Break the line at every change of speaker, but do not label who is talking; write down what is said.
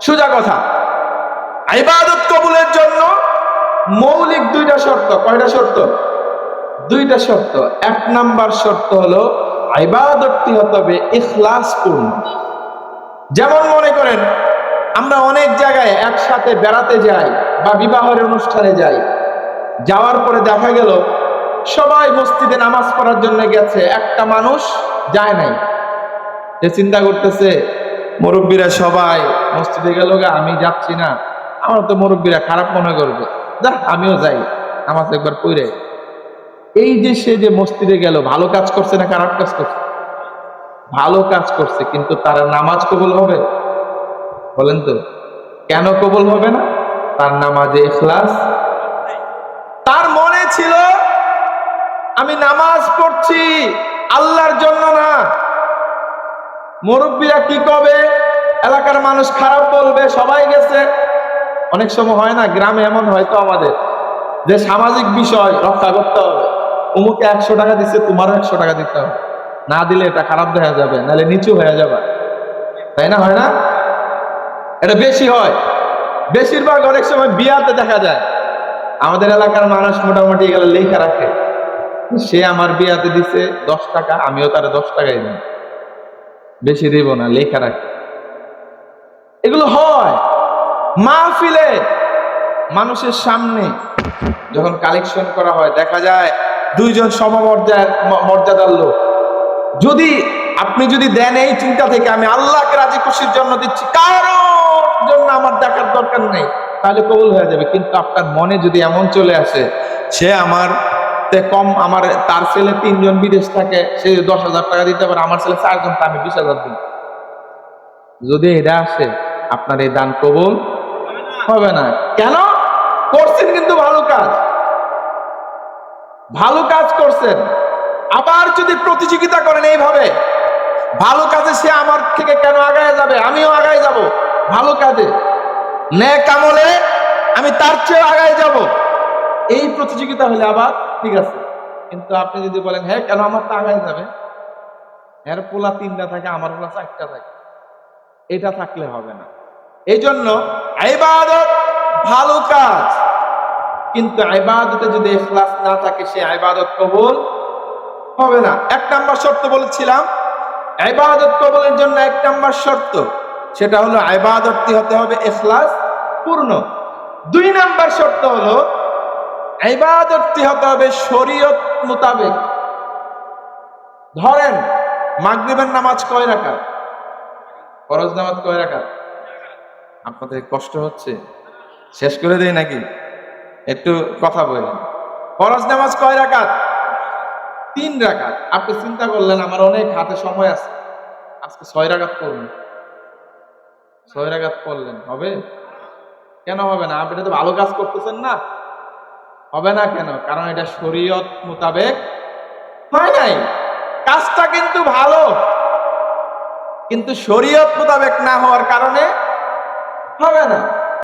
সোজা কথা। ইবাদত কবুলের জন্য মৌলিক দুইটা শর্ত। কয়টা শর্ত? দুইটা শর্ত। এক নাম্বার শর্ত হলো ইবাদতটি হতে হবে ইখলাস পূর্ণ যেমন মনে করেন, আমরা অনেক জায়গায় একসাথে বেড়াতে যাই বা বিবাহের অনুষ্ঠানে যাই। যাওয়ার পরে দেখা গেল, সবাই মসজিদে নামাজ পড়ার জন্য গেছে। একটা মানুষ যায় নাই। যে চিন্তা করতেছে মুরব্বীরা সবাই, মসজিদে গেল আমি যাচ্ছি না। আমার তো মুরব্বীরা খারাপ মনে করবে। যা আমিও যাই, নামাজ একবার পড়ে। এই যে সে যে মসজিদে গেল, ভালো কাজ করছে না খারাপ কাজ করছে? ভালো কাজ করছে, কিন্তু তার নামাজ কবুল হবে? বলেন তো, কেন কবুল হবে না? তার নামাজে ইখলাস। তার মনে ছিল, আমি নামাজ পড়ছি, আল্লাহর জন্য না। মুরব্বীরা কি কবে? এলাকার মানুষ খারাপ বলবে, সবাই গেছে। অনেক সময় হয় না, গ্রামে এমন হয়তো আমাদের, যে সামাজিক বিষয় রক্ষা করতে হবে। অমুকে একশো টাকা দিচ্ছে তোমারও একশো টাকা দিতে হবে। না দিলে এটা খারাপ দেখা যাবে, নাহলে নিচু হয়ে যাবে। তাই না, হয় না? এটা বেশি হয়। বেশিরভাগ অনেক সময় বিয়াতে দেখা যায়। আমাদের এলাকার মানুষ মোটামুটি গেলে লেখা রাখে। সে আমার বিয়াতে দিছে দশ টাকা, আমিও তার দশ টাকাই দিই। বেশি দিব না, লেখা রাখে। এগুলো হয়। মাহফিলে মানুষের সামনে যখন কালেকশন করা হয়, দেখা যায় দুইজন সমমর্যাদার ম- মর্যাদার লোক। যদি আপনি যদি দেন এই চিন্তা থেকে, আমি আল্লাহকে রাজি খুশির জন্য দিচ্ছি, কারোর জন্য আমার দেখার দরকার নেই, তাহলে কবুল হয়ে যাবে। কিন্তু আপনার মনে যদি এমন চলে আসে, সে আমার কম আমার তার ছেলে তিনজন বিদেশ থাকে, সে দশ হাজার টাকা দিতে পারে, আমার ছেলে চারজন আমি বিশ হাজার দিই। যদি এটা আসে, আপনার এই দান কবুল হবে না। কেন? করছেন কিন্তু ভালো কাজ। ভালো কাজ করছেন। আবার যদি প্রতিযোগিতা করেন এইভাবে, ভালো কাজে সে আমার থেকে কেন আগায় যাবে? আমিও আগায় যাব ভালো কাজে। নে কামলে আমি তার চেয়ে আগায় যাব। এই প্রতিযোগিতা হলে আবার ঠিক আছে। কিন্তু আপনি যদি বলেন হ্যাঁ কেন আমার তো আগায় যাবে? এর পোলা তিনটা থাকে, আমার পোলা চারটা থাকে। এটা থাকলে হবে না। এই জন্য ভালো কাজ। কিন্তু ইবাদতে যদি ইখলাস না থাকে, সে ইবাদত কবুল হবে না। এক নাম্বার শর্ত বলেছিলাম, ইবাদত কবলের জন্য এক নাম্বার শর্ত, সেটা হলো, ইবাদতটি হতে হবে ইখলাস পূর্ণ। দুই নাম্বার শর্ত হলো ইবাদতটি হতে হবে শরীয়ত মোতাবেক। ধরেন, মাগরিবের নামাজ কয় রাকাত? ফরজ নামাজ কয় রাকাত? আপনাদের কষ্ট হচ্ছে? শেষ করে দেই নাকি? একটু কথা বলেন। ফরজ নামাজ কয় রাকাত? তিন রাকাত। আপনি চিন্তা করলেন, আমার অনেক হাতে সময় আছে। আজকে ছয় রাকাত করবেন ছয় রাকাত করলেন হবে? কেন হবে না? আপনি তো ভালো কাজ করতেছেন না। হবে না কেন? কারণ এটা শরীয়ত মোতাবেক হয় নাই। কাজটা কিন্তু ভালো, কিন্তু শরীয়ত মোতাবেক না হওয়ার কারণে হবে না।